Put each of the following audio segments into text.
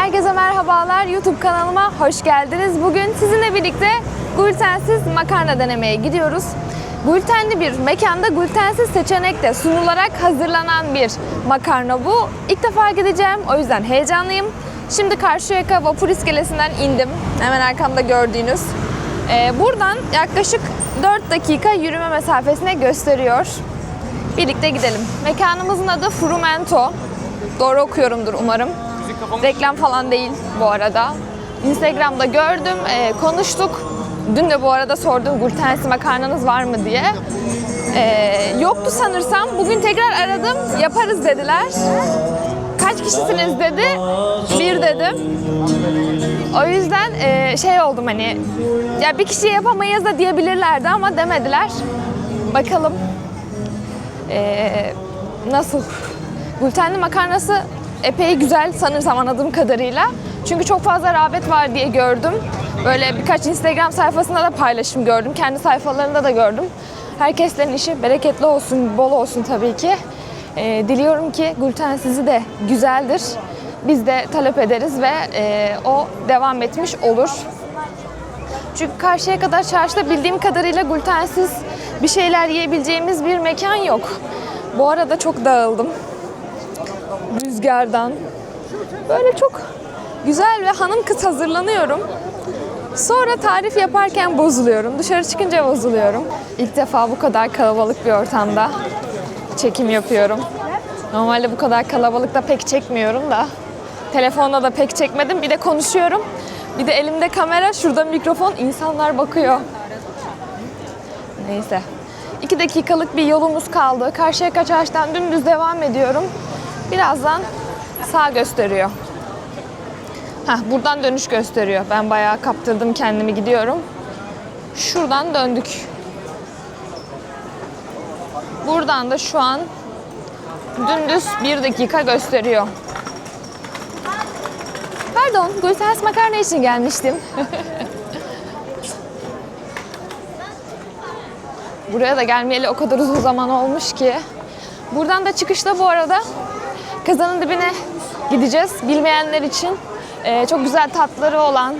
Herkese merhabalar. YouTube kanalıma hoş geldiniz. Bugün sizinle birlikte glutensiz makarna denemeye gidiyoruz. Glutenli bir mekanda glutensiz seçenekle sunularak hazırlanan bir makarna bu. İlk defa gideceğim. O yüzden heyecanlıyım. Şimdi Karşıyaka Vapur iskelesinden indim. Hemen arkamda gördüğünüz. Ee, buradan yaklaşık 4 dakika yürüme mesafesine gösteriyor. Birlikte gidelim. Mekanımızın adı Frumento. Doğru okuyorumdur umarım. Reklam falan değil bu arada. Instagram'da gördüm, e, konuştuk. Dün de bu arada sordum glutensiz makarnanız var mı diye. E, yoktu sanırsam. Bugün tekrar aradım. Yaparız dediler. Kaç kişisiniz dedi. Bir dedim. O yüzden e, şey oldum hani ya bir kişiye yapamayız da diyebilirlerdi ama demediler. Bakalım ee, nasıl? Glutenli makarnası epey güzel sanırsam anladığım kadarıyla. Çünkü çok fazla rağbet var diye gördüm. Böyle birkaç Instagram sayfasında da paylaşım gördüm. Kendi sayfalarında da gördüm. Herkeslerin işi bereketli olsun, bol olsun tabii ki. Ee, diliyorum ki glutensizi de güzeldir. Biz de talep ederiz ve e, o devam etmiş olur. Çünkü karşıya kadar çarşıda bildiğim kadarıyla glutensiz bir şeyler yiyebileceğimiz bir mekan yok. Bu arada çok dağıldım. Rüzgardan. Böyle çok güzel ve hanım kız hazırlanıyorum. Sonra tarif yaparken bozuluyorum. Dışarı çıkınca bozuluyorum. İlk defa bu kadar kalabalık bir ortamda çekim yapıyorum. Normalde bu kadar kalabalıkta pek çekmiyorum da. Telefonda da pek çekmedim. Bir de konuşuyorum. Bir de elimde kamera, şurada mikrofon. İnsanlar bakıyor. Neyse. İki dakikalık bir yolumuz kaldı. Karşıyaka Çarşı'dan dümdüz devam ediyorum. Birazdan sağ gösteriyor. Heh, buradan dönüş gösteriyor. Ben bayağı kaptırdım kendimi gidiyorum. Şuradan döndük. Buradan da şu an dümdüz bir dakika gösteriyor. Pardon, glutensiz makarna için gelmiştim. Buraya da gelmeyeli o kadar uzun zaman olmuş ki. Buradan da çıkışta bu arada kazanın dibine gideceğiz. Bilmeyenler için e, çok güzel tatları olan,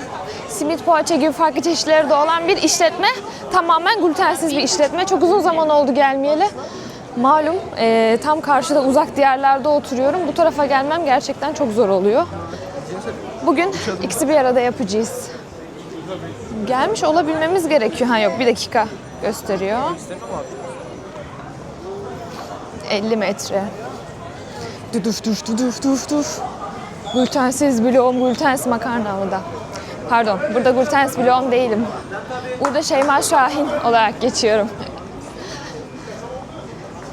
simit poğaça gibi farklı çeşitleri de olan bir işletme. Tamamen glutensiz bir işletme. Çok uzun zaman oldu gelmeyeli. Malum e, tam karşıda uzak diyarlarda oturuyorum. Bu tarafa gelmem gerçekten çok zor oluyor. Bugün ikisi bir arada yapacağız. Gelmiş olabilmemiz gerekiyor. Ha yok bir dakika gösteriyor. 50 metre. Duduf duf duduf duf duf. Glutensiz bloğum, glutensiz makarna burada. Pardon, burada glutensiz bloğum değilim. Burada Şeyma Şahin olarak geçiyorum.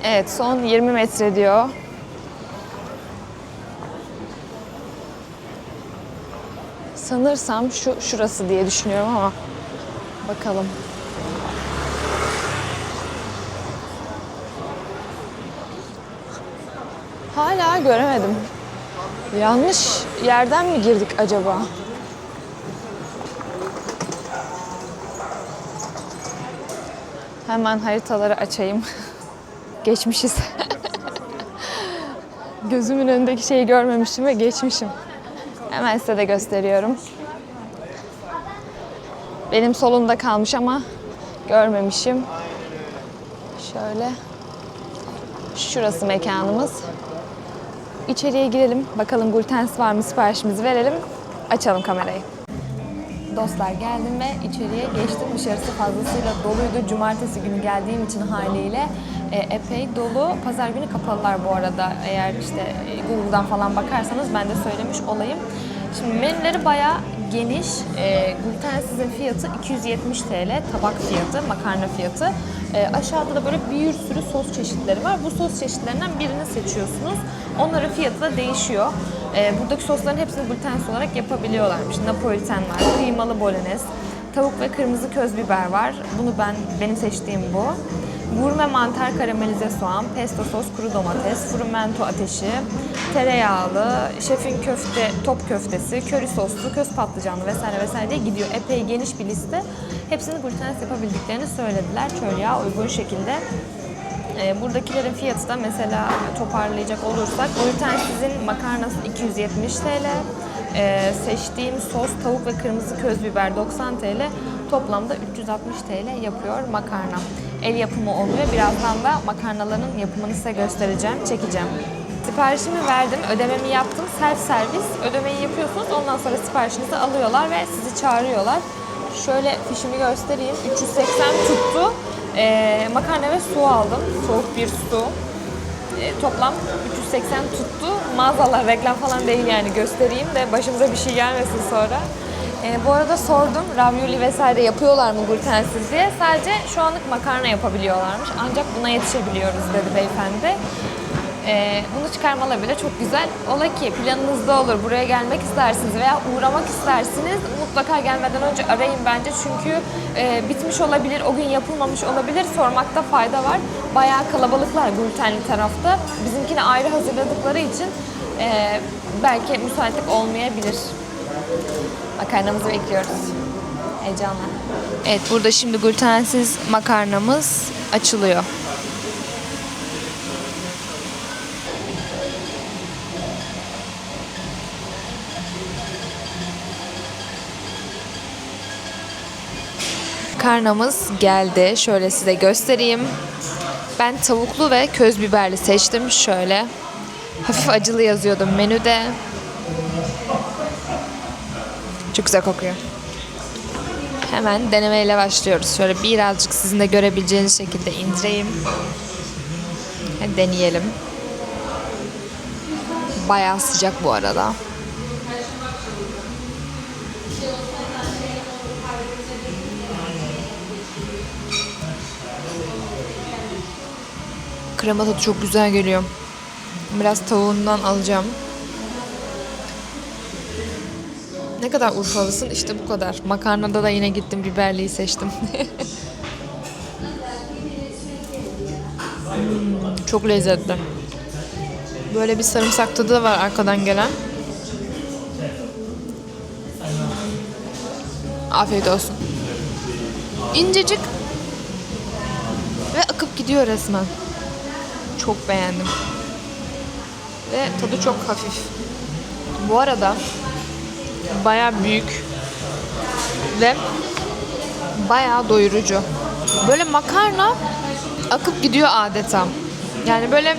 Evet, son 20 metre diyor. Sanırsam şu şurası diye düşünüyorum ama bakalım. Hala göremedim. Yanlış yerden mi girdik acaba? Hemen haritaları açayım. Geçmişiz. Gözümün önündeki şeyi görmemişim ve geçmişim. Hemen size de gösteriyorum. Benim solumda kalmış ama görmemişim. Şöyle. Şurası mekanımız. İçeriye girelim. Bakalım glutensiz var mı siparişimizi verelim. Açalım kamerayı. Dostlar geldim ve içeriye geçtim. Dışarısı fazlasıyla doluydu. Cumartesi günü geldiğim için haliyle e, epey dolu. Pazar günü kapalılar bu arada. Eğer işte e, Google'dan falan bakarsanız ben de söylemiş olayım. Şimdi menüleri bayağı geniş. E, glutensizin fiyatı 270 TL. Tabak fiyatı, makarna fiyatı. E, aşağıda da böyle bir sürü sos çeşitleri var. Bu sos çeşitlerinden birini seçiyorsunuz. Onların fiyatı da değişiyor. E, buradaki sosların hepsini glutensiz olarak yapabiliyorlarmış. Napoliten var, kıymalı bolognese, tavuk ve kırmızı köz biber var. Bunu ben, benim seçtiğim bu. Gurme mantar karamelize soğan, pesto sos, kuru domates, frumento ateşi, tereyağlı, şefin köfte, top köftesi, köri soslu, köz patlıcanlı vesaire vesaire diye gidiyor. Epey geniş bir liste. Hepsini glutensiz yapabildiklerini söylediler. Çöl yağı uygun şekilde. E, buradakilerin fiyatı da mesela toparlayacak olursak glutensizin makarnası 270 TL, Ee, seçtiğim sos tavuk ve kırmızı köz biber 90 TL. Toplamda 360 TL yapıyor makarna. El yapımı oluyor. Birazdan da makarnaların yapımını size göstereceğim, çekeceğim. Siparişimi verdim, ödememi yaptım. Self servis. Ödemeyi yapıyorsunuz. Ondan sonra siparişinizi alıyorlar ve sizi çağırıyorlar. Şöyle fişimi göstereyim. 380 tuttu. Ee, makarna ve su aldım. Soğuk bir su. E, toplam 380 tuttu. Maazallah reklam falan değil yani göstereyim de başımıza bir şey gelmesin sonra. E, bu arada sordum ravioli vesaire yapıyorlar mı glutensiz diye. Sadece şu anlık makarna yapabiliyorlarmış. Ancak buna yetişebiliyoruz dedi beyefendi. E, bunu çıkarmaları bile çok güzel. Ola ki planınızda olur, buraya gelmek istersiniz veya uğramak istersiniz. Mutlaka gelmeden önce arayın bence çünkü e, bitmiş olabilir, o gün yapılmamış olabilir. Sormakta fayda var. Bayağı kalabalıklar glutenli tarafta. Bizimkini ayrı hazırladıkları için e, belki müsaitlik olmayabilir. Makarnamızı bekliyoruz. Heyecanla. Evet burada şimdi glutensiz makarnamız açılıyor. Karnamız geldi. Şöyle size göstereyim. Ben tavuklu ve köz biberli seçtim. Şöyle. Hafif acılı yazıyordu menüde. Çok güzel kokuyor. Hemen denemeyle başlıyoruz. Şöyle birazcık sizin de görebileceğiniz şekilde indireyim. Hadi deneyelim. Bayağı sıcak bu arada. Krema tadı çok güzel geliyor. Biraz tavuğundan alacağım. Ne kadar Urfalısın? İşte bu kadar. Makarnada da yine gittim biberliyi seçtim. Çok lezzetli. Böyle bir sarımsak tadı da var arkadan gelen. Afiyet olsun. İncecik ve akıp gidiyor resmen. Çok beğendim. Ve tadı çok hafif. Bu arada baya büyük ve baya doyurucu. Böyle makarna akıp gidiyor adeta. Yani böyle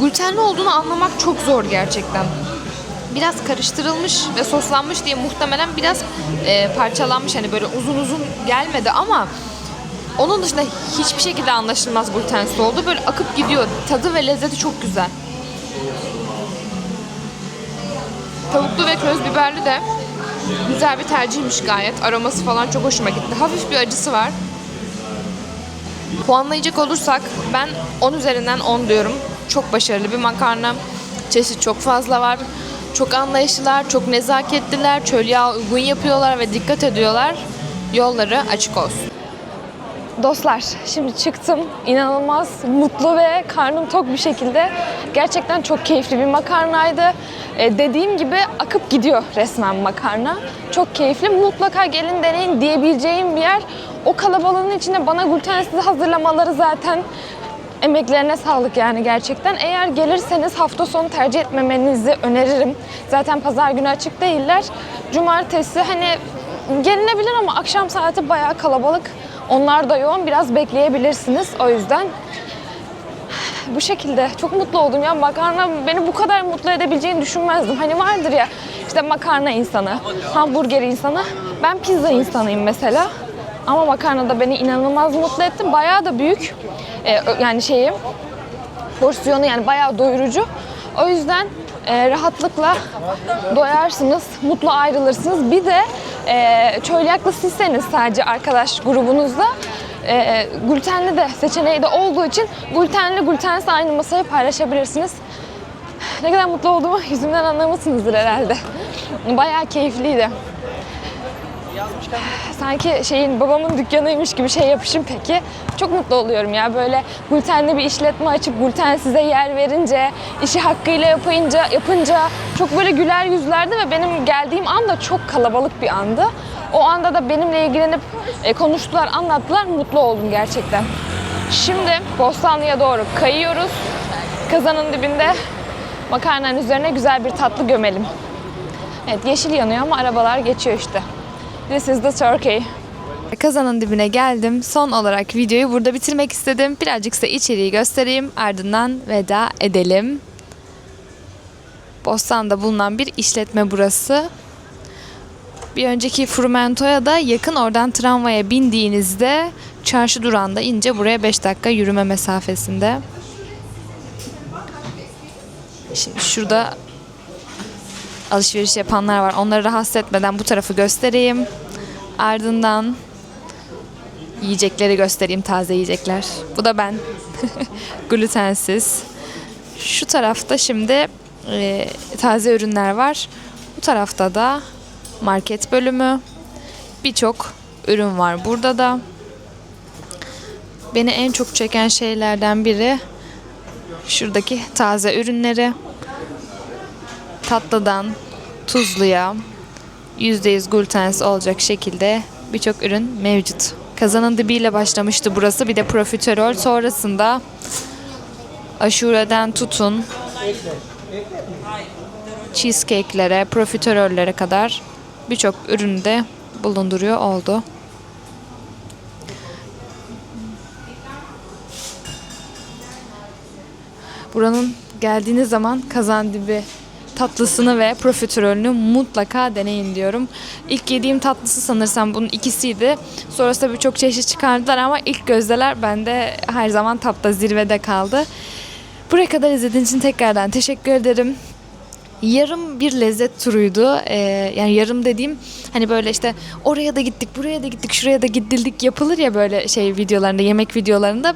glutenli olduğunu anlamak çok zor gerçekten. Biraz karıştırılmış ve soslanmış diye muhtemelen biraz e, parçalanmış hani böyle uzun uzun gelmedi ama onun dışında hiçbir şekilde anlaşılmaz glutensiz oldu. Böyle akıp gidiyor. Tadı ve lezzeti çok güzel. Tavuklu ve köz biberli de güzel bir tercihmiş gayet. Aroması falan çok hoşuma gitti. Hafif bir acısı var. Puanlayacak olursak ben 10 üzerinden 10 diyorum. Çok başarılı bir makarna. Çeşit çok fazla var. Çok anlayışlılar, çok nezaketliler, çölyağı uygun yapıyorlar ve dikkat ediyorlar. Yolları açık olsun. Dostlar şimdi çıktım. İnanılmaz mutlu ve karnım tok bir şekilde. Gerçekten çok keyifli bir makarnaydı. Ee, dediğim gibi akıp gidiyor resmen makarna. Çok keyifli. Mutlaka gelin deneyin diyebileceğim bir yer. O kalabalığın içinde bana glutensiz hazırlamaları zaten emeklerine sağlık yani gerçekten. Eğer gelirseniz hafta sonu tercih etmemenizi öneririm. Zaten pazar günü açık değiller. Cumartesi hani gelinebilir ama akşam saati bayağı kalabalık. Onlar da yoğun. Biraz bekleyebilirsiniz. O yüzden bu şekilde çok mutlu oldum ya makarna beni bu kadar mutlu edebileceğini düşünmezdim. Hani vardır ya işte makarna insanı, hamburger insanı. Ben pizza insanıyım mesela. Ama makarna da beni inanılmaz mutlu etti. Bayağı da büyük. Ee, yani şeyi porsiyonu yani bayağı doyurucu. O yüzden e, rahatlıkla doyarsınız, mutlu ayrılırsınız. Bir de e, çölyaklı sizseniz sadece arkadaş grubunuzda e, glutenli de seçeneği de olduğu için glutenli glutensiz aynı masayı paylaşabilirsiniz. Ne kadar mutlu olduğumu yüzümden anlamışsınızdır herhalde. Bayağı keyifliydi. Sanki şeyin babamın dükkanıymış gibi şey yapışım peki. Çok mutlu oluyorum ya böyle glutenli bir işletme açıp glutensize yer verince, işi hakkıyla yapınca, yapınca çok böyle güler yüzlerdi ve benim geldiğim anda çok kalabalık bir andı. O anda da benimle ilgilenip e, konuştular, anlattılar. Mutlu oldum gerçekten. Şimdi Bostanlı'ya doğru kayıyoruz. Kazanın dibinde makarnanın üzerine güzel bir tatlı gömelim. Evet yeşil yanıyor ama arabalar geçiyor işte. This is the Turkey. Kazanın dibine geldim. Son olarak videoyu burada bitirmek istedim. Birazcık size içeriği göstereyim. Ardından veda edelim. Bostan'da bulunan bir işletme burası. Bir önceki Frumento'ya da yakın oradan tramvaya bindiğinizde çarşı durağında ince buraya 5 dakika yürüme mesafesinde. Şimdi şurada alışveriş yapanlar var. Onları rahatsız etmeden bu tarafı göstereyim. Ardından yiyecekleri göstereyim, taze yiyecekler. Bu da ben. Glutensiz. Şu tarafta şimdi e, taze ürünler var. Bu tarafta da market bölümü. Birçok ürün var burada da. Beni en çok çeken şeylerden biri şuradaki taze ürünleri. Tatlıdan tuzluya %100 glutensiz olacak şekilde birçok ürün mevcut. Kazanın dibiyle başlamıştı burası. Bir de profiterol. Sonrasında aşureden tutun cheesecake'lere, profiterollere kadar birçok ürünü de bulunduruyor oldu. Buranın geldiğiniz zaman kazandibi tatlısını ve profiterolünü mutlaka deneyin diyorum. İlk yediğim tatlısı sanırsam bunun ikisiydi. Sonrasında birçok çeşit çıkardılar ama ilk gözdeler bende her zaman tapta zirvede kaldı. Buraya kadar izlediğiniz için tekrardan teşekkür ederim. Yarım bir lezzet turuydu. Ee, yani yarım dediğim hani böyle işte oraya da gittik, buraya da gittik, şuraya da gidildik yapılır ya böyle şey videolarında, yemek videolarında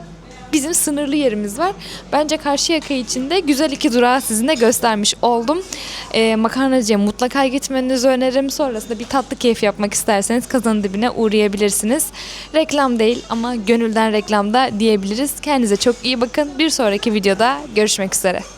bizim sınırlı yerimiz var. Bence Karşıyaka için de güzel iki durağı sizinle göstermiş oldum. Ee, makarnacıya mutlaka gitmenizi öneririm. Sonrasında bir tatlı keyif yapmak isterseniz kazanın dibine uğrayabilirsiniz. Reklam değil ama gönülden reklamda diyebiliriz. Kendinize çok iyi bakın. Bir sonraki videoda görüşmek üzere.